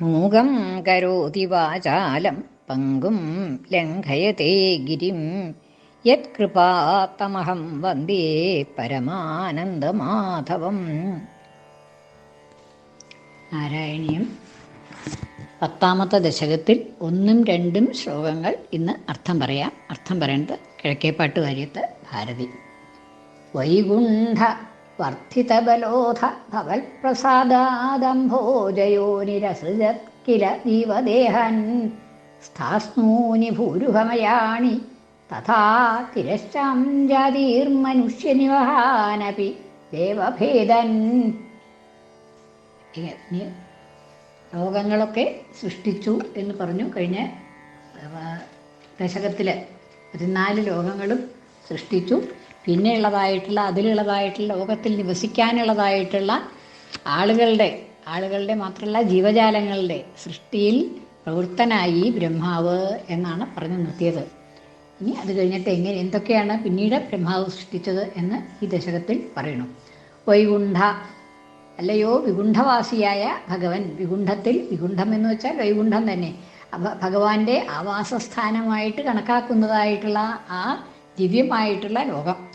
മൂകം കരോതി വാചാലം പങ്കും ലംഘയത്തെ ഗിരിം. യത്കൃപാത്തമഹം വന്ദേ പരമാനന്ദമാധവം. നാരായണീയം. പത്താമത്തെ ദശകത്തിൽ ഒന്നും രണ്ടും ശ്ലോകങ്ങൾ ഇന്ന് അർത്ഥം പറയാം. അർത്ഥം പറയുന്നത് കിഴക്കേപ്പാട്ട് കാര്യത്ത് ഭാരതി. വൈകുണ്ഠ വർദ്ധിതബലോധ ഭവൽപ്രസാദാദംഭോജയോനിരസൃജത് കില ദീവദേഹൻ സ്ഥാസ്നൂനി ഭൂരുഹമയാണി തഥാ തിരശ്ചാം ജാതിർമനുഷ്യനിവഹാനപി ദേവഭേദൻ. ലോകങ്ങളൊക്കെ സൃഷ്ടിച്ചു എന്ന് പറഞ്ഞു കഴിഞ്ഞ ദശകത്തിൽ പതിനാല് ലോകങ്ങളും സൃഷ്ടിച്ചു. പിന്നെയുള്ളതായിട്ടുള്ള അതിലുള്ളതായിട്ടുള്ള ലോകത്തിൽ നിവസിക്കാനുള്ളതായിട്ടുള്ള ആളുകളുടെ ആളുകളുടെ മാത്രമല്ല ജീവജാലങ്ങളുടെ സൃഷ്ടിയിൽ പ്രവൃത്തനായി ബ്രഹ്മാവ് എന്നാണ് പറഞ്ഞു നിർത്തിയത്. ഇനി അത് കഴിഞ്ഞിട്ട് എങ്ങനെ എന്തൊക്കെയാണ് പിന്നീട് ബ്രഹ്മാവ് സൃഷ്ടിച്ചത് എന്ന് ഈ ദശകത്തിൽ പറയണം. വൈകുണ്ഠ അല്ലയോ വികുണ്ഠവാസിയായ ഭഗവൻ വികുണ്ഠത്തിൽ വികുണ്ഠം എന്ന് വെച്ചാൽ വൈകുണ്ഠം തന്നെ. ഭഗവാന്റെ ആവാസസ്ഥാനമായിട്ട് കണക്കാക്കുന്നതായിട്ടുള്ള ആ ദിവ്യമായിട്ടുള്ള ലോകം.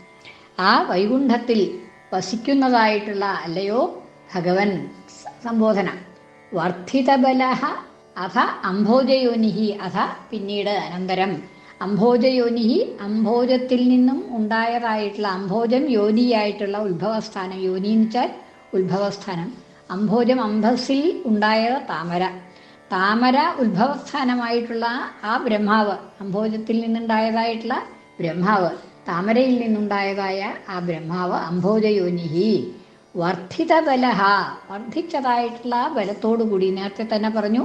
ആ വൈകുണ്ഠത്തിൽ വസിക്കുന്നതായിട്ടുള്ള അല്ലയോ ഭഗവൻ സംബോധന. വർദ്ധിതബല അഥ അംഭോജയോനിഹി അഥ പിന്നീട് അനന്തരം. അംഭോജയോനിഹി അംഭോജത്തിൽ നിന്നും ഉണ്ടായതായിട്ടുള്ള അംഭോജം യോനിയായിട്ടുള്ള ഉത്ഭവസ്ഥാനം. യോനി എന്ന് വെച്ചാൽ ഉത്ഭവസ്ഥാനം. അംഭോജം അംഭസിൽ ഉണ്ടായ താമര. താമര ഉത്ഭവസ്ഥാനമായിട്ടുള്ള ആ ബ്രഹ്മാവ്. അംഭോജത്തിൽ നിന്നുണ്ടായതായിട്ടുള്ള ബ്രഹ്മാവ്. താമരയിൽ നിന്നുണ്ടായതായ ആ ബ്രഹ്മാവ് അംഭോജയോനിഹി. വർദ്ധിത ബലഹ വർദ്ധിച്ചതായിട്ടുള്ള ബലത്തോടു കൂടി നേരത്തെ തന്നെ പറഞ്ഞു.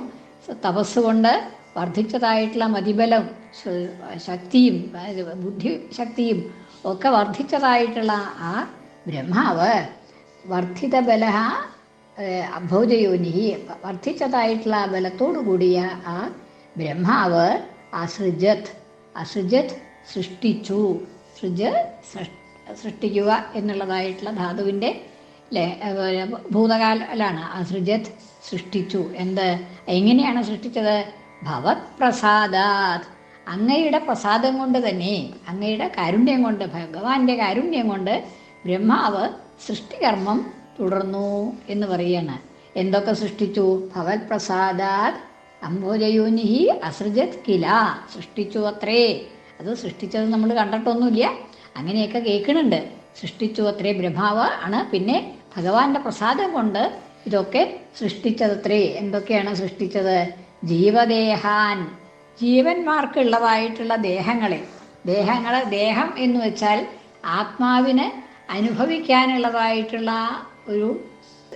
തപസ് കൊണ്ട് വർദ്ധിച്ചതായിട്ടുള്ള മതിബലം ശക്തിയും ബുദ്ധി ശക്തിയും ഒക്കെ വർദ്ധിച്ചതായിട്ടുള്ള ആ ബ്രഹ്മാവ് വർദ്ധിത ബലഹ അഭോജയോനി വർദ്ധിച്ചതായിട്ടുള്ള ബലത്തോടു കൂടിയ ആ ബ്രഹ്മാവ് അസൃജത് അസൃജത് സൃഷ്ടിച്ചു. സൃജ സൃഷ്ടിക്കുക എന്നുള്ളതായിട്ടുള്ള ധാതുവിന്റെ ഭൂതകാലാണ്. ആ സൃജത് സൃഷ്ടിച്ചു. എന്ത്? എങ്ങനെയാണ് സൃഷ്ടിച്ചത്? ഭവത് പ്രസാദാത് അങ്ങയുടെ പ്രസാദം കൊണ്ട് തന്നെ അങ്ങയുടെ കാരുണ്യം കൊണ്ട് ഭഗവാന്റെ കാരുണ്യം കൊണ്ട് ബ്രഹ്മാവ് സൃഷ്ടികർമ്മം തുടർന്നു എന്ന് പറയാണ് എന്തൊക്കെ സൃഷ്ടിച്ചു? ഭവത് പ്രസാദാത് അംബോജയോനിഹി അസൃജത് കില. സൃഷ്ടിച്ചു അത്രേ. അത് സൃഷ്ടിച്ചത് നമ്മൾ കണ്ടിട്ടൊന്നുമില്ല. അങ്ങനെയൊക്കെ കേൾക്കുന്നുണ്ട്. സൃഷ്ടിച്ചു അത്രേ ബ്രഹ്മാവ് ആണ്. പിന്നെ ഭഗവാന്റെ പ്രസാദം കൊണ്ട് ഇതൊക്കെ സൃഷ്ടിച്ചതത്രേ എന്തൊക്കെയാണ് സൃഷ്ടിച്ചത്? ജീവദേഹാൻ. ജീവന്മാർക്കുള്ളതായിട്ടുള്ള ദേഹങ്ങളെ. ദേഹങ്ങളെ ദേഹം എന്ന് വെച്ചാൽ ആത്മാവിന് അനുഭവിക്കാനുള്ളതായിട്ടുള്ള ഒരു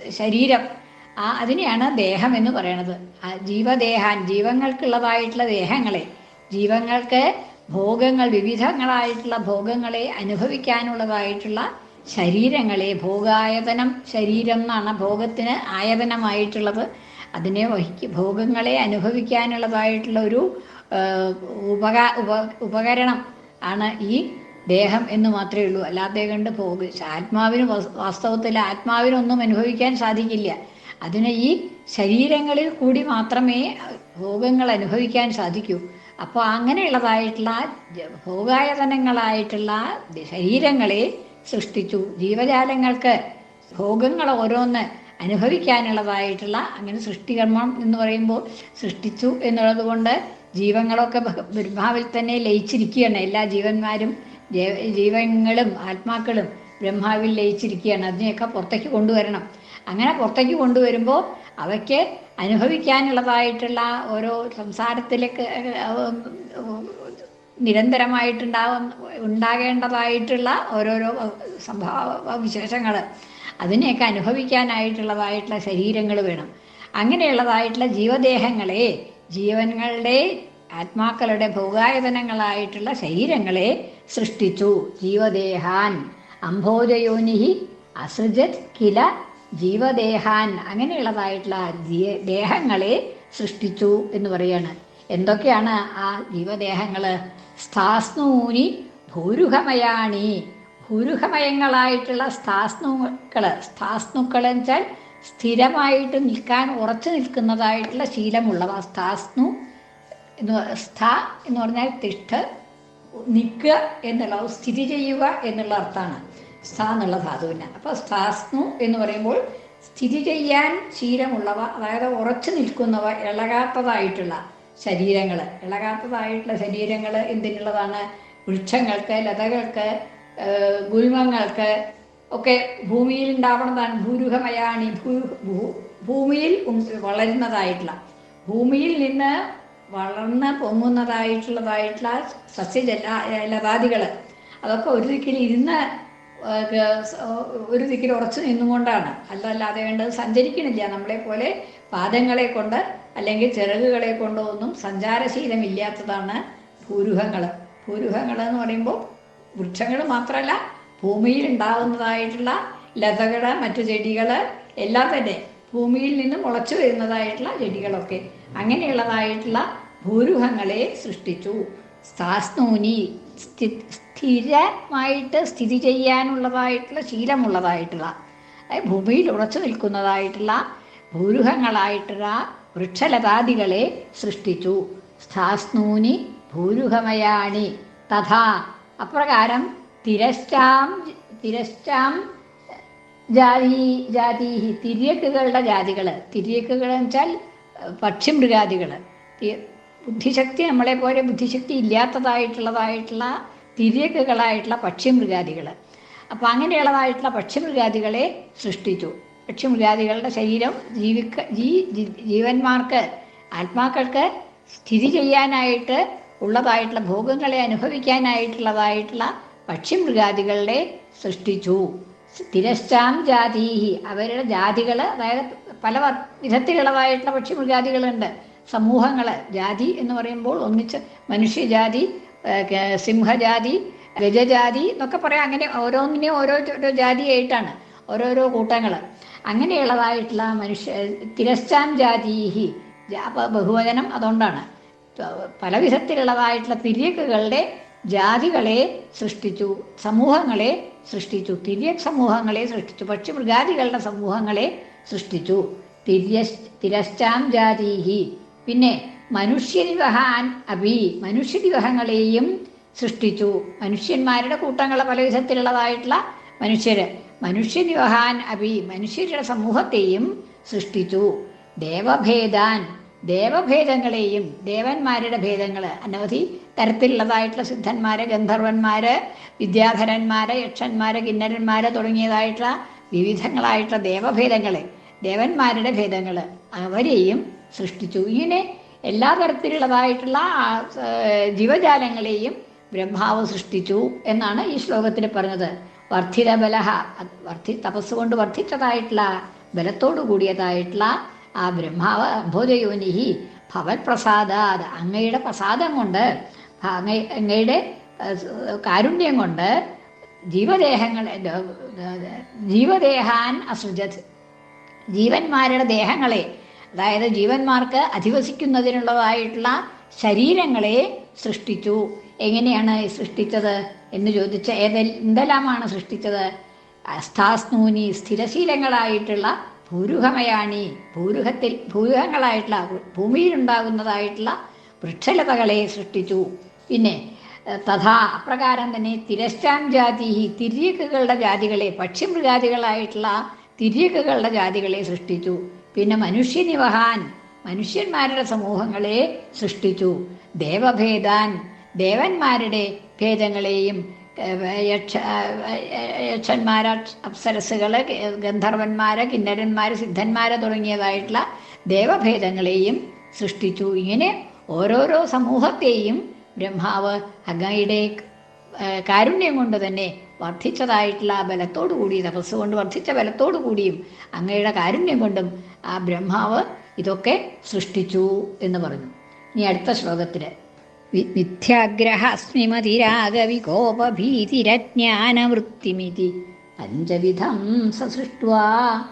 ശരീരം. ആ അതിനെയാണ് ദേഹം എന്ന് പറയണത് ജീവദേഹാൻ. ജീവങ്ങൾക്കുള്ളതായിട്ടുള്ള ദേഹങ്ങളെ. ജീവങ്ങൾക്ക് ഭോഗങ്ങൾ വിവിധങ്ങളായിട്ടുള്ള ഭോഗങ്ങളെ അനുഭവിക്കാനുള്ളതായിട്ടുള്ള ശരീരങ്ങളെ ഭോഗായതനം ശരീരം എന്നാണ് ഭോഗത്തിന് ആയതനമായിട്ടുള്ളത്. അതിനെ വഹിക്ക് ഭോഗങ്ങളെ അനുഭവിക്കാനുള്ളതായിട്ടുള്ള ഒരു ഉപകാ ഉപ ഉപകരണം ആണ് ഈ ദേഹം എന്ന് മാത്രമേ ഉള്ളൂ. അല്ലാതെ കണ്ട് ഭോഗ ആത്മാവിന് വാസ്തവത്തിൽ ആത്മാവിനൊന്നും അനുഭവിക്കാൻ സാധിക്കില്ല. അതിന് ഈ ശരീരങ്ങളിൽ കൂടി മാത്രമേ ഭോഗങ്ങൾ അനുഭവിക്കാൻ സാധിക്കൂ. അപ്പോൾ അങ്ങനെയുള്ളതായിട്ടുള്ള ഭോഗായതനങ്ങളായിട്ടുള്ള ശരീരങ്ങളെ സൃഷ്ടിച്ചു. ജീവജാലങ്ങൾക്ക് ഭോഗങ്ങൾ ഓരോന്ന് അനുഭവിക്കാനുള്ളതായിട്ടുള്ള അങ്ങനെ സൃഷ്ടികർമ്മം എന്ന് പറയുമ്പോൾ സൃഷ്ടിച്ചു എന്നുള്ളത് കൊണ്ട് ജീവങ്ങളൊക്കെ ബ്രഹ്മാവിൽ തന്നെ ലയിച്ചിരിക്കുകയാണ്. എല്ലാ ജീവന്മാരും ജീവങ്ങളും ആത്മാക്കളും ബ്രഹ്മാവിൽ ലയിച്ചിരിക്കുകയാണ്. അതിനെയൊക്കെ പുറത്തേക്ക് കൊണ്ടുവരണം. അങ്ങനെ പുറത്തേക്ക് കൊണ്ടുവരുമ്പോൾ അവയ്ക്ക് അനുഭവിക്കാനുള്ളതായിട്ടുള്ള ഓരോ സംസാരത്തിലേക്ക് നിരന്തരമായിട്ടുണ്ടാവും ഉണ്ടാകേണ്ടതായിട്ടുള്ള ഓരോരോ സംഭവ വിശേഷങ്ങൾ. അതിനെയൊക്കെ അനുഭവിക്കാനായിട്ടുള്ളതായിട്ടുള്ള ശരീരങ്ങൾ വേണം. അങ്ങനെയുള്ളതായിട്ടുള്ള ജീവദേഹങ്ങളെ ജീവനുകളുടെ ആത്മാക്കളുടെ ഭോഗായതനങ്ങളായിട്ടുള്ള ശരീരങ്ങളെ സൃഷ്ടിച്ചു. ജീവദേഹാൻ. അംഭോജയോനിഹി അസൃജത് കില ജീവദേഹാൻ അങ്ങനെയുള്ളതായിട്ടുള്ള ദേഹങ്ങളെ സൃഷ്ടിച്ചു എന്ന് പറയാണ്. എന്തൊക്കെയാണ് ആ ജീവദേഹങ്ങൾ സ്ഥാസ്നൂനി ഭൂരുഹമയാണി. ഭൂരുഹമയങ്ങളായിട്ടുള്ള സ്ഥാസ്നുക്കൾ സ്ഥാസ്നുക്കൾ വെച്ചാൽ സ്ഥിരമായിട്ട് നിൽക്കാൻ ഉറച്ചു നിൽക്കുന്നതായിട്ടുള്ള ശീലമുള്ളവ. സ്ഥാസ്നു എന്ന് സ്ഥ എന്ന് പറഞ്ഞാൽ തിഷ്ഠ നിൽക്കുക എന്നുള്ള സ്ഥിതി ചെയ്യുക എന്നുള്ള അർത്ഥമാണ്. സ്ഥ എന്നുള്ള ധാതുവിന്. അപ്പോൾ സ്ഥാസ്നു എന്ന് പറയുമ്പോൾ സ്ഥിതി ചെയ്യാൻ ശീലമുള്ളവ അതായത് ഉറച്ചു നിൽക്കുന്നവ ഇളകാത്തതായിട്ടുള്ള ശരീരങ്ങൾ ഇളകാത്തതായിട്ടുള്ള ശരീരങ്ങൾ എന്തിനുള്ളതാണ്? വൃക്ഷങ്ങൾക്ക് ലതകൾക്ക് ഗുൽമങ്ങൾക്ക് ഒക്കെ ഭൂമിയിൽ ഉണ്ടാവുന്നതാണ് ഭൂരുഹമയാണി ഭൂ ഭൂമിയിൽ വളരുന്നതായിട്ടുള്ള. ഭൂമിയിൽ നിന്ന് വളർന്ന് പൊങ്ങുന്നതായിട്ടുള്ളതായിട്ടുള്ള സസ്യജല ലതാദികൾ അതൊക്കെ ഒരിക്കലും ഇരുന്ന് ഒരു ദിക്കിൽ ഉറച്ചു നിന്നുകൊണ്ടാണ്. അല്ലാതെ വേണ്ടത് സഞ്ചരിക്കണില്ല. നമ്മളെ പോലെ പാദങ്ങളെ കൊണ്ട് അല്ലെങ്കിൽ ചിറകുകളെ കൊണ്ടോ ഒന്നും സഞ്ചാരശീലമില്ലാത്തതാണ് ഭൂരുഹങ്ങൾ ഭൂരുഹങ്ങൾ എന്ന് പറയുമ്പോൾ വൃക്ഷങ്ങൾ മാത്രമല്ല ഭൂമിയിൽ ഉണ്ടാകുന്നതായിട്ടുള്ള ലതകൾ മറ്റു ചെടികൾ എല്ലാം തന്നെ ഭൂമിയിൽ നിന്ന് മുളച്ചു വരുന്നതായിട്ടുള്ള ചെടികളൊക്കെ. അങ്ങനെയുള്ളതായിട്ടുള്ള ഭൂരുഹങ്ങളെ സൃഷ്ടിച്ചു. സ്ഥാസ്നൂനി സ്ഥി- സ്ഥിരമായിട്ട് സ്ഥിതി ചെയ്യാനുള്ളതായിട്ടുള്ള ശീലമുള്ളതായിട്ടുള്ള ഭൂമിയിൽ ഉറച്ചു നിൽക്കുന്നതായിട്ടുള്ള ഭൂരുഹങ്ങളായിട്ടുള്ള വൃക്ഷലതാദികളെ സൃഷ്ടിച്ചു. സ്ഥാസ്നൂനി ഭൂരുഹമയാണി തഥാ. അപ്രകാരം തിരശ്ചാം തിരശ്ചാം ജാതി ജാതി തിരിയക്കുകളുടെ ജാതികൾ തിരിയക്കുകൾ എന്ന് വെച്ചാൽ പക്ഷിമൃഗാദികൾ ബുദ്ധിശക്തി നമ്മളെ പോലെ ബുദ്ധിശക്തി ഇല്ലാത്തതായിട്ടുള്ളതായിട്ടുള്ള തിര്യക്കുകളായിട്ടുള്ള പക്ഷിമൃഗാദികൾ. അപ്പോൾ അങ്ങനെയുള്ളതായിട്ടുള്ള പക്ഷിമൃഗാദികളെ സൃഷ്ടിച്ചു. പക്ഷിമൃഗാദികളുടെ ശരീരം ജീവിക്ക ജീ ജീവന്മാർക്ക് ആത്മാക്കൾക്ക് സ്ഥിതി ചെയ്യാനായിട്ട് ഉള്ളതായിട്ടുള്ള ഭോഗങ്ങളെ അനുഭവിക്കാനായിട്ടുള്ളതായിട്ടുള്ള പക്ഷിമൃഗാദികളെ സൃഷ്ടിച്ചു. തിരശ്ചാം ജാതീഹി. അവരുടെ ജാതികൾ അതായത് പല വിധത്തിലുള്ളതായിട്ടുള്ള പക്ഷിമൃഗാദികളുണ്ട്. സമൂഹങ്ങൾ ജാതി എന്ന് പറയുമ്പോൾ ഒന്നിച്ച് മനുഷ്യജാതി സിംഹജാതി ഗജജാതി എന്നൊക്കെ പറയാം. അങ്ങനെ ഓരോന്നിനെയും ഓരോ ജാതിയായിട്ടാണ് ഓരോരോ കൂട്ടങ്ങൾ അങ്ങനെയുള്ളതായിട്ടുള്ള മനുഷ്യ തിരശ്ചാം ജാതീഹി ബഹുവചനം അതുകൊണ്ടാണ്. പല വിധത്തിലുള്ളതായിട്ടുള്ള തിര്യക്കുകളുടെ ജാതികളെ സൃഷ്ടിച്ചു സമൂഹങ്ങളെ സൃഷ്ടിച്ചു തിര്യക് സമൂഹങ്ങളെ സൃഷ്ടിച്ചു പക്ഷി മൃഗാദികളുടെ സമൂഹങ്ങളെ സൃഷ്ടിച്ചു. തിര്യ തിരശ്ചാം ജാതീഹി. പിന്നെ മനുഷ്യനിവഹാൻ അഭി മനുഷ്യനിവഹങ്ങളെയും സൃഷ്ടിച്ചു. മനുഷ്യന്മാരുടെ കൂട്ടങ്ങൾ പല വിധത്തിലുള്ളതായിട്ടുള്ള മനുഷ്യര്. മനുഷ്യനിവഹാൻ അഭി മനുഷ്യരുടെ സമൂഹത്തെയും സൃഷ്ടിച്ചു. ദേവഭേദാൻ ദേവഭേദങ്ങളെയും ദേവന്മാരുടെ ഭേദങ്ങൾ അനവധി തരത്തിലുള്ളതായിട്ടുള്ള സിദ്ധന്മാര് ഗന്ധർവന്മാര് വിദ്യാധരന്മാര് യക്ഷന്മാര് കിന്നരന്മാര് തുടങ്ങിയതായിട്ടുള്ള വിവിധങ്ങളായിട്ടുള്ള ദേവഭേദങ്ങൾ ദേവന്മാരുടെ ഭേദങ്ങൾ അവരെയും സൃഷ്ടിച്ചു. ഇങ്ങനെ എല്ലാ തരത്തിലുള്ളതായിട്ടുള്ള ജീവജാലങ്ങളെയും ബ്രഹ്മാവ് സൃഷ്ടിച്ചു എന്നാണ് ഈ ശ്ലോകത്തിൽ പറഞ്ഞത്. വർദ്ധിത ബലഹ വർദ്ധി തപസ് കൊണ്ട് വർദ്ധിച്ചതായിട്ടുള്ള ബലത്തോടു കൂടിയതായിട്ടുള്ള ആ ബ്രഹ്മാവ് അംബോധയോനിഹി ഭവൻ പ്രസാദാത് അങ്ങയുടെ പ്രസാദം കൊണ്ട് അങ്ങയുടെ കാരുണ്യം കൊണ്ട് ജീവദേഹങ്ങൾ ജീവദേഹാൻ അസൃജത്. ജീവന്മാരുടെ ദേഹങ്ങളെ അതായത് ജീവന്മാർക്ക് അധിവസിക്കുന്നതിനുള്ളതായിട്ടുള്ള ശരീരങ്ങളെ സൃഷ്ടിച്ചു. എങ്ങനെയാണ് സൃഷ്ടിച്ചത് എന്ന് ചോദിച്ച ഏതെ എന്തെല്ലാമാണ് സൃഷ്ടിച്ചത്? അസ്ഥാസ്നൂനി സ്ഥിരശീലങ്ങളായിട്ടുള്ള ഭൂരുഹമയാണി. ഭൂരുഹത്തിൽ ഭൂരുഹങ്ങളായിട്ടുള്ള ഭൂമിയിലുണ്ടാകുന്നതായിട്ടുള്ള വൃക്ഷലതകളെ സൃഷ്ടിച്ചു. പിന്നെ തഥാ അപ്രകാരം തന്നെ തിരശ്ചാം ജാതി തിര്യക്കുകളുടെ ജാതികളെ പക്ഷിമൃഗാദികളായിട്ടുള്ള തിര്യക്കുകളുടെ ജാതികളെ സൃഷ്ടിച്ചു. പിന്നെ മനുഷ്യനിവഹാൻ മനുഷ്യന്മാരുടെ സമൂഹങ്ങളെ സൃഷ്ടിച്ചു. ദേവഭേദാൻ ദേവന്മാരുടെ ഭേദങ്ങളെയും യക്ഷ യക്ഷന്മാര് അപ്സരസുകൾ ഗന്ധർവന്മാര് കിന്നരന്മാര് സിദ്ധന്മാര് തുടങ്ങിയതായിട്ടുള്ള ദേവഭേദങ്ങളെയും സൃഷ്ടിച്ചു. ഇങ്ങനെ ഓരോരോ സമൂഹത്തെയും ബ്രഹ്മാവ് അഗയുടെ കാരുണ്യം കൊണ്ട് തന്നെ വർദ്ധിച്ചതായിട്ടുള്ള ബലത്തോടു കൂടി തപസ് കൊണ്ട് വർദ്ധിച്ച ബലത്തോടു കൂടിയും അങ്ങയുടെ കാരുണ്യം കൊണ്ടും ആ ബ്രഹ്മാവ് ഇതൊക്കെ സൃഷ്ടിച്ചു എന്ന് പറഞ്ഞു. ഇനി അടുത്ത ശ്ലോകത്തിൽ. വി- മിഥ്യാഗ്രഹ സ്മിമതിരാഗവികോപഭീതിരജ്ഞാനവൃത്തിമിതി പഞ്ചവിധം സസൃഷ്ട്വാ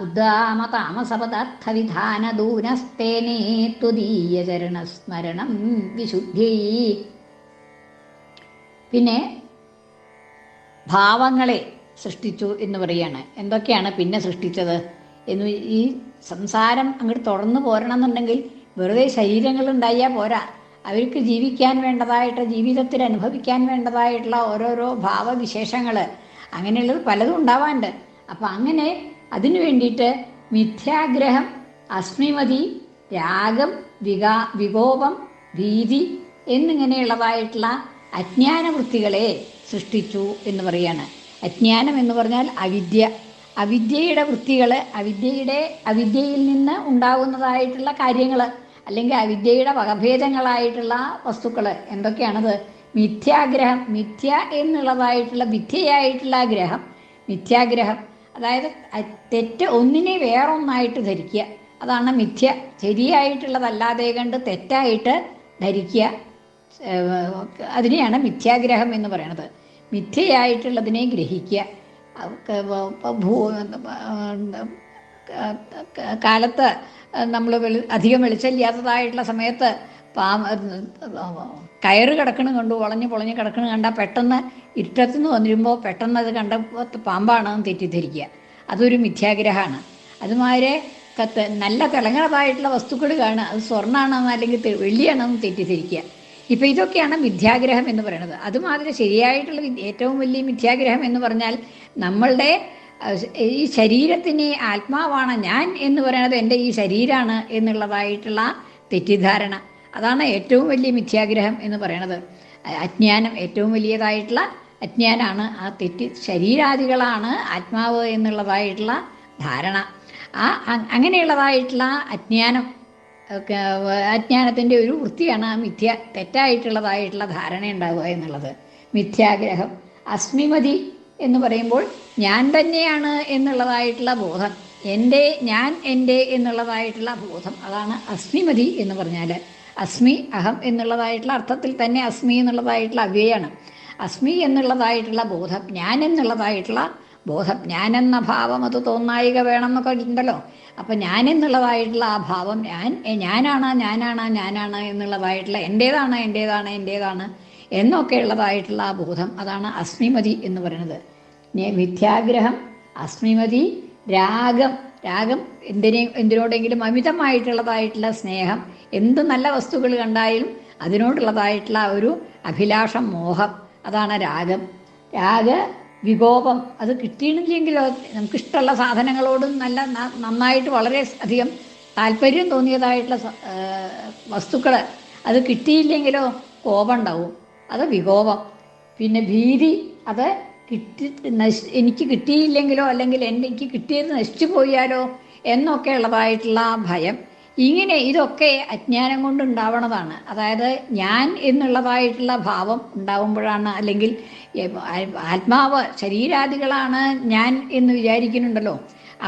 ഉദ്ദാമ താമസപദാർത്ഥവിധാനദൂനസ്തേനേ ത്വദീയചരണസ്മരണം വിശുദ്ധി. പിന്നെ ഭാവങ്ങളെ സൃഷ്ടിച്ചു എന്ന് പറയാണ് എന്തൊക്കെയാണ് പിന്നെ സൃഷ്ടിച്ചത്? എന്ന് ഈ സംസാരം അങ്ങോട്ട് തുറന്നു പോരണം എന്നുണ്ടെങ്കിൽ വെറുതെ ശരീരങ്ങൾ ഉണ്ടായാൽ പോരാ. അവർക്ക് ജീവിക്കാൻ വേണ്ടതായിട്ട് ജീവിതത്തിൽ അനുഭവിക്കാൻ വേണ്ടതായിട്ടുള്ള ഓരോരോ ഭാവവിശേഷങ്ങൾ അങ്ങനെയുള്ളത് പലതും ഉണ്ടാവാറുണ്ട് അപ്പം അങ്ങനെ അതിനു വേണ്ടിയിട്ട് മിഥ്യാഗ്രഹം അസ്മിമതി രാഗം വികാ വികോപം ഭീതി എന്നിങ്ങനെയുള്ളതായിട്ടുള്ള അജ്ഞാനവൃത്തികളെ സൃഷ്ടിച്ചു എന്ന് പറയാണ്. അജ്ഞാനം എന്ന് പറഞ്ഞാൽ അവിദ്യ. അവിദ്യയുടെ വൃത്തികൾ അവിദ്യയുടെ അവിദ്യയിൽ നിന്ന് ഉണ്ടാകുന്നതായിട്ടുള്ള കാര്യങ്ങൾ അല്ലെങ്കിൽ അവിദ്യയുടെ വകഭേദങ്ങളായിട്ടുള്ള വസ്തുക്കൾ എന്തൊക്കെയാണത്? മിഥ്യാഗ്രഹം മിഥ്യ എന്നുള്ളതായിട്ടുള്ള വിദ്യയായിട്ടുള്ള ഗ്രഹം മിഥ്യാഗ്രഹം. അതായത് തെറ്റ് ഒന്നിനെ വേറൊന്നായിട്ട് ധരിക്കുക. അതാണ് മിഥ്യ. ശരിയായിട്ടുള്ളതല്ലാതെ കണ്ട് തെറ്റായിട്ട് ധരിക്കുക. അതിനെയാണ് മിഥ്യാഗ്രഹം എന്ന് പറയുന്നത്. മിഥ്യയായിട്ടുള്ളതിനെ ഗ്രഹിക്കുക. ഭൂ കാലത്ത് നമ്മൾ വെളി അധികം വെളിച്ചമില്ലാത്തതായിട്ടുള്ള സമയത്ത് പാ കയറ് കിടക്കണ കണ്ടു വളഞ്ഞ് പൊളഞ്ഞ് കിടക്കണ കണ്ടാൽ പെട്ടെന്ന് ഇരുട്ടത്തുനിന്ന് വന്നിരുമ്പോൾ പെട്ടെന്ന് അത് കണ്ട പാമ്പാണെന്ന് തെറ്റിദ്ധരിക്കുക. അതൊരു മിഥ്യാഗ്രഹമാണ്. അതുമാതിരി കത്ത് നല്ല തിളങ്ങണതായിട്ടുള്ള വസ്തുക്കൾ കാണുക അത് സ്വർണമാണെന്ന് അല്ലെങ്കിൽ വെള്ളിയാണെന്ന് തെറ്റിദ്ധരിക്കുക. ഇപ്പം ഇതൊക്കെയാണ് മിഥ്യാഗ്രഹം എന്ന് പറയുന്നത്. അതുമാതിരി ശരിയായിട്ടുള്ള ഏറ്റവും വലിയ മിഥ്യാഗ്രഹം എന്ന് പറഞ്ഞാൽ നമ്മളുടെ ഈ ശരീരത്തിന് ആത്മാവാണ് ഞാൻ എന്ന് പറയുന്നത് എന്റെ ഈ ശരീരമാണ് എന്നുള്ളതായിട്ടുള്ള തെറ്റിദ്ധാരണ. അതാണ് ഏറ്റവും വലിയ മിഥ്യാഗ്രഹം എന്ന് പറയുന്നത്. അജ്ഞാനം ഏറ്റവും വലിയതായിട്ടുള്ള അജ്ഞാനാണ്. ആ തെറ്റി ശരീരാദികളാണ് ആത്മാവ് എന്നുള്ളതായിട്ടുള്ള ധാരണ. ആ അങ്ങനെയുള്ളതായിട്ടുള്ള അജ്ഞാനം അജ്ഞാനത്തിന്റെ ഒരു വൃത്തിയാണ് ആ മിഥ്യ തെറ്റായിട്ടുള്ളതായിട്ടുള്ള ധാരണ ഉണ്ടാവുക എന്നുള്ളത്. മിഥ്യാഗ്രഹം. അസ്മിമതി എന്ന് പറയുമ്പോൾ ഞാൻ തന്നെയാണ് എന്നുള്ളതായിട്ടുള്ള ബോധം. എന്റെ ഞാൻ എന്റെ എന്നുള്ളതായിട്ടുള്ള ബോധം. അതാണ് അസ്മിമതി എന്ന് പറഞ്ഞാൽ അസ്മി അഹം എന്നുള്ളതായിട്ടുള്ള അർത്ഥത്തിൽ തന്നെ അസ്മി എന്നുള്ളതായിട്ടുള്ള അവ്യയാണ്. അസ്മി എന്നുള്ളതായിട്ടുള്ള ബോധം ഞാൻ എന്നുള്ളതായിട്ടുള്ള ബോധം. ഞാൻ എന്ന ഭാവം അത് തോന്നായിക വേണം എന്നൊക്കെ ഉണ്ടല്ലോ. അപ്പം ഞാൻ എന്നുള്ളതായിട്ടുള്ള ആ ഭാവം ഞാൻ ഞാനാണ് ഞാനാണ് ഞാനാണ് എന്നുള്ളതായിട്ടുള്ള എന്റേതാണ് എന്റേതാണ് എന്റേതാണ് എന്നൊക്കെ ഉള്ളതായിട്ടുള്ള ആ ബോധം അതാണ് അസ്മിമതി എന്ന് പറയുന്നത്. മിഥ്യാഗ്രഹം അസ്മിമതി രാഗം രാഗം എന്തിനെ എന്തിനോടെങ്കിലും അമിതമായിട്ടുള്ളതായിട്ടുള്ള സ്നേഹം എന്ത് നല്ല വസ്തുക്കൾ കണ്ടാലും അതിനോടുള്ളതായിട്ടുള്ള ഒരു അഭിലാഷം മോഹം അതാണ് രാഗം. രാഗ വികോപം അത് കിട്ടിയിട്ടില്ലെങ്കിലോ നമുക്കിഷ്ടമുള്ള സാധനങ്ങളോടും നല്ല നന്നായിട്ട് വളരെ അധികം താല്പര്യം തോന്നിയതായിട്ടുള്ള വസ്തുക്കൾ അത് കിട്ടിയില്ലെങ്കിലോ കോപം ഉണ്ടാവും. അത് വികോപം പിന്നെ ഭീതി അത് കിട്ടി എനിക്ക് കിട്ടിയില്ലെങ്കിലോ അല്ലെങ്കിൽ എനിക്ക് കിട്ടിയത് നശിച്ചു പോയാലോ എന്നൊക്കെ ഉള്ളതായിട്ടുള്ള ഭയം. ഇങ്ങനെ ഇതൊക്കെ അജ്ഞാനം കൊണ്ടുണ്ടാവണതാണ് അതായത് ഞാൻ എന്നുള്ളതായിട്ടുള്ള ഭാവം ഉണ്ടാവുമ്പോഴാണ് അല്ലെങ്കിൽ ആത്മാവ് ശരീരാദികളാണ് ഞാൻ എന്ന് വിചാരിക്കുന്നുണ്ടല്ലോ.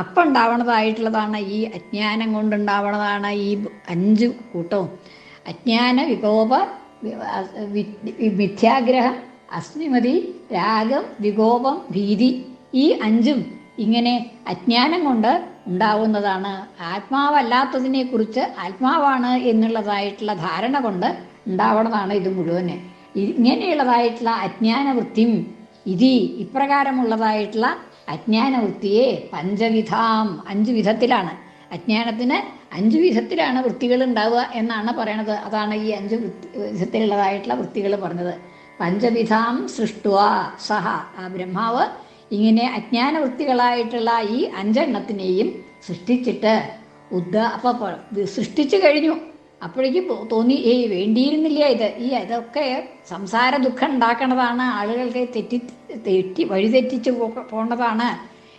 അപ്പം ഉണ്ടാവണതായിട്ടുള്ളതാണ് ഈ അജ്ഞാനം കൊണ്ടുണ്ടാവണതാണ് ഈ അഞ്ച് കൂട്ടവും. അജ്ഞാന വികോപ മിഥ്യാഗ്രഹം അസ്മിമതി രാഗം വികോപം ഭീതി ഈ അഞ്ചും ഇങ്ങനെ അജ്ഞാനം കൊണ്ട് ഉണ്ടാവുന്നതാണ്. ആത്മാവല്ലാത്തതിനെ കുറിച്ച് ആത്മാവാണ് എന്നുള്ളതായിട്ടുള്ള ധാരണ കൊണ്ട് ഉണ്ടാവണതാണ് ഇത് മുഴുവൻ. ഇങ്ങനെയുള്ളതായിട്ടുള്ള അജ്ഞാനവൃത്തിയും ഇതി ഇപ്രകാരമുള്ളതായിട്ടുള്ള അജ്ഞാനവൃത്തിയെ പഞ്ചവിധാം അഞ്ച് വിധത്തിലാണ്. അജ്ഞാനത്തിന് അഞ്ച് വിധത്തിലാണ് വൃത്തികൾ ഉണ്ടാവുക എന്നാണ് പറയണത്. അതാണ് ഈ അഞ്ച് വിധത്തിലുള്ളതായിട്ടുള്ള വൃത്തികൾ പറഞ്ഞത്. പഞ്ചവിധാം സൃഷ്ടുവ സഹ. ആ ബ്രഹ്മാവ് ഇങ്ങനെ അജ്ഞാന വൃത്തികളായിട്ടുള്ള ഈ അഞ്ചെണ്ണത്തിനെയും സൃഷ്ടിച്ചിട്ട് ഉദ്ധ അപ്പോൾ സൃഷ്ടിച്ചു കഴിഞ്ഞു. അപ്പോഴേക്കും തോന്നി ഏയ് വേണ്ടിയിരുന്നില്ല ഇത്. ഈ ഇതൊക്കെ സംസാര ദുഃഖം ഉണ്ടാക്കണതാണ് ആളുകൾക്ക് തെറ്റി തെറ്റി വഴിതെറ്റിച്ച് പോണതാണ്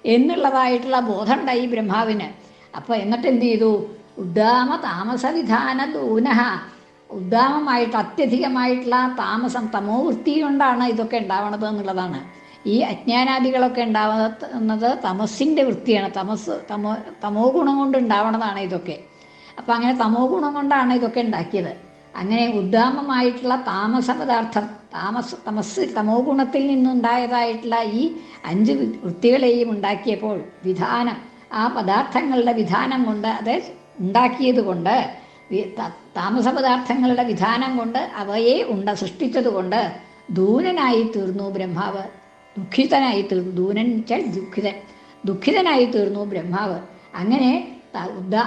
എന്നുള്ളതായിട്ടുള്ള ബോധമുണ്ടായി ബ്രഹ്മാവിന്. അപ്പോൾ എന്നിട്ട് എന്ത് ചെയ്തു? ഉദ്ദാമ താമസവിധാന ദൂനഹ ഉദ്ദാമമായിട്ട് അത്യധികമായിട്ടുള്ള താമസം തമോവൃത്തി കൊണ്ടാണ് ഇതൊക്കെ ഉണ്ടാവണത് എന്നുള്ളതാണ്. ഈ അജ്ഞാനാദികളൊക്കെ ഉണ്ടാവുന്നത് തമസിന്റെ വൃത്തിയാണ്. തമസ് തമോ തമോ ഗുണം കൊണ്ട് ഉണ്ടാവണതാണ് ഇതൊക്കെ. അപ്പം അങ്ങനെ തമോ ഗുണം കൊണ്ടാണ് ഇതൊക്കെ ഉണ്ടാക്കിയത്. അങ്ങനെ ഉദ്ദാമമായിട്ടുള്ള താമസ പദാർത്ഥം താമസ തമസ് തമോ ഗുണത്തിൽ നിന്നുണ്ടായതായിട്ടുള്ള ഈ അഞ്ച് വൃത്തികളെയും ഉണ്ടാക്കിയപ്പോൾ വിധാനം ആ പദാർത്ഥങ്ങളുടെ വിധാനം കൊണ്ട് അത് ഉണ്ടാക്കിയത് കൊണ്ട് താമസ പദാർത്ഥങ്ങളുടെ വിധാനം കൊണ്ട് അവയെ ഉണ്ട സൃഷ്ടിച്ചത് കൊണ്ട് ദൂനനായി തീർന്നു ബ്രഹ്മാവ്. ദുഃഖിതനായി തീർന്നു. ദൂനൻ വെച്ചാൽ ദുഃഖിതൻ. ദുഃഖിതനായി തീർന്നു ബ്രഹ്മാവ്. അങ്ങനെ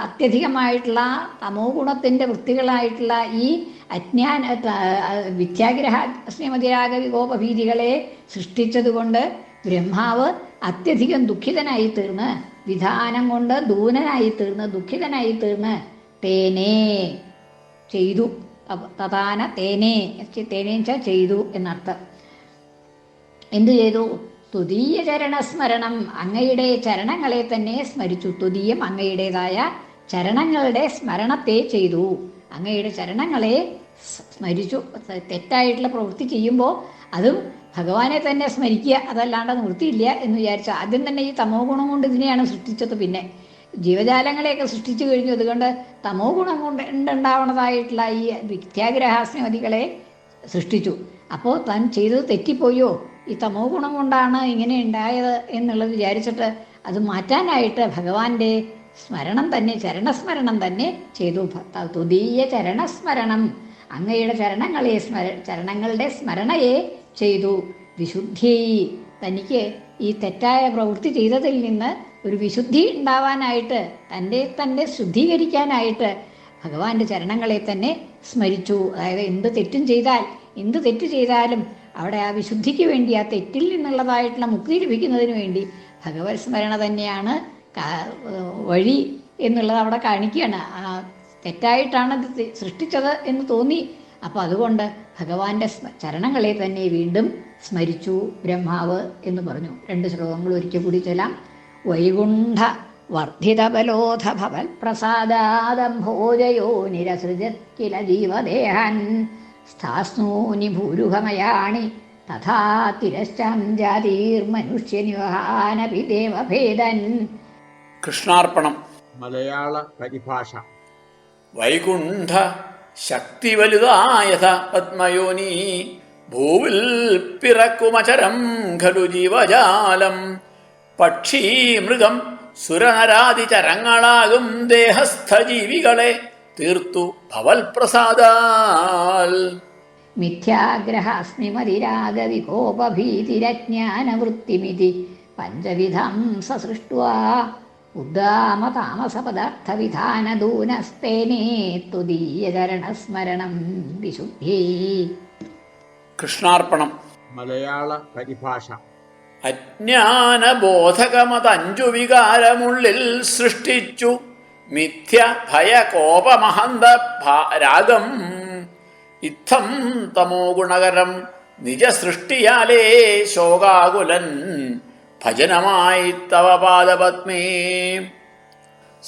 അത്യധികമായിട്ടുള്ള തമോ ഗുണത്തിന്റെ വൃത്തികളായിട്ടുള്ള ഈ അജ്ഞാന വിദ്യാഗ്രഹ ശ്രീമതിരാഗ വികോപഭീതികളെ സൃഷ്ടിച്ചതുകൊണ്ട് ബ്രഹ്മാവ് അത്യധികം ദുഃഖിതനായി തീർന്ന് വിധാനം കൊണ്ട് ദൂനനായി തീർന്ന് ദുഃഖിതനായി തീർന്ന് തേനേ ചെയ്തു. തഥാന തേനേ തേനേച്ച ചെയ്തു എന്നർത്ഥം. എന്തു ചെയ്തു? തുതീയ ചരണസ്മരണം അങ്ങയുടെ ചരണങ്ങളെ തന്നെ സ്മരിച്ചു. തുതീയം അങ്ങയുടേതായ ചരണങ്ങളുടെ സ്മരണത്തെ ചെയ്തു. അങ്ങയുടെ ചരണങ്ങളെ സ്മരിച്ചു. തെറ്റായിട്ടുള്ള പ്രവൃത്തി ചെയ്യുമ്പോൾ അതും ഭഗവാനെ തന്നെ സ്മരിക്കുക അതല്ലാണ്ട് നിവൃത്തിയില്ല എന്ന് വിചാരിച്ച ആദ്യം തന്നെ ഈ തമോ ഗുണം കൊണ്ട് ഇതിനെയാണ് സൃഷ്ടിച്ചത് പിന്നെ. ജീവജാലങ്ങളെയൊക്കെ സൃഷ്ടിച്ചു കഴിഞ്ഞു. അതുകൊണ്ട് തമോ ഗുണം കൊണ്ട് ഉണ്ടാവണതായിട്ടുള്ള ഈ വിദ്യാഗ്രഹാസ്മതികളെ സൃഷ്ടിച്ചു. അപ്പോൾ താൻ ചെയ്തത് തെറ്റിപ്പോയോ? ഈ തമോ ഗുണം കൊണ്ടാണ് ഇങ്ങനെ ഉണ്ടായത് എന്നുള്ളത് വിചാരിച്ചിട്ട് അത് മാറ്റാനായിട്ട് ഭഗവാന്റെ സ്മരണം തന്നെ ചരണസ്മരണം തന്നെ ചെയ്തു. ഭർത്താവ് തുതീയ ചരണസ്മരണം. അങ്ങയുടെ ചരണങ്ങളെ സ്മര ചരണങ്ങളുടെ സ്മരണയെ ചെയ്തു. വിശുദ്ധി. തനിക്ക് ഈ തെറ്റായ പ്രവൃത്തി ചെയ്തതിൽ നിന്ന് ഒരു വിശുദ്ധി ഉണ്ടാവാനായിട്ട് തന്റെ തന്നെ ശുദ്ധീകരിക്കാനായിട്ട് ഭഗവാന്റെ ചരണങ്ങളെ തന്നെ സ്മരിച്ചു. അതായത് എന്ത് തെറ്റും ചെയ്താൽ എന്ത് തെറ്റ് ചെയ്താലും അവിടെ ആ വിശുദ്ധിക്ക് വേണ്ടി ആ തെറ്റിൽ നിന്നുള്ളതായിട്ടുള്ള മുക്തി ലഭിക്കുന്നതിന് വേണ്ടി ഭഗവത് സ്മരണ തന്നെയാണ് വഴി എന്നുള്ളത് അവിടെ കാണിക്കുകയാണ്. ആ തെറ്റായിട്ടാണ് ഇത് സൃഷ്ടിച്ചത് എന്ന് തോന്നി. അപ്പോൾ അതുകൊണ്ട് ഭഗവാന്റെ ചരണങ്ങളെ തന്നെ വീണ്ടും സ്മരിച്ചു ബ്രഹ്മാവ് എന്ന് പറഞ്ഞു. രണ്ട് ശ്ലോകങ്ങൾ ഒരിക്കൽ കൂടി ചെല്ലാം. വൈകുണ്ഠ വർദ്ധിതബലോധ ഭവൽ പ്രസാദാദംഭോജയോ നിരസൃജത് കില ജീവദേഹൻ സ്ഥാസ്നൂനി ഭൂരുഹമയാണി തഥാ തിരശ്ചാം ജാതിർമനുഷ്യനിവഹാനപി ദേവഭേദൻ കൃഷ്ണാർപ്പണം. മലയാള പരിഭാഷ. വൈകുണ്ഠ ശക്തി വലുതായഥ പത്മയോനി ഭൂവിൽ പിറക്കുമചരം ഖലു ജീവജാലം പക്ഷി മൃഗം സുരനരാതി ചരങ്ങളാകും ദേഹസ്ഥ ജീവികളെ തീർത്തു ഭവൽ പ്രസാദാൽ അസ്മിമതിരാഗ വികോപഭീതിരജ്ഞാനവൃത്തിമിതി പഞ്ചവിധം സസൃഷ്ട്വാ. ഉദ്ദാമതാമസപദാർത്ഥവിധാനദൂനസ്തേനേ തുദീയചരണസ്മരണം വിശുദ്ധി കൃഷ്ണാർപ്പണം. മലയാള പരിഭാഷ. അജ്ഞാനബോധകമതഞ്ചു വികാരമുള്ളിൽ സൃഷ്ടിച്ചു. മിഥ്യ ഭയ കോപമഹന്ത ഭാ- രാഗം. ഇത്തം തമോ ഗുണകരം. നിജ സൃഷ്ടിയാലേ ശോകാകുലൻ. ഭജനമായി തവ പാദപത്മേ.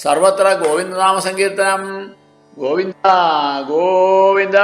സർവത്ര ഗോവിന്ദനാമ സങ്കീർത്തനം. ഗോവിന്ദ ഗോവിന്ദ.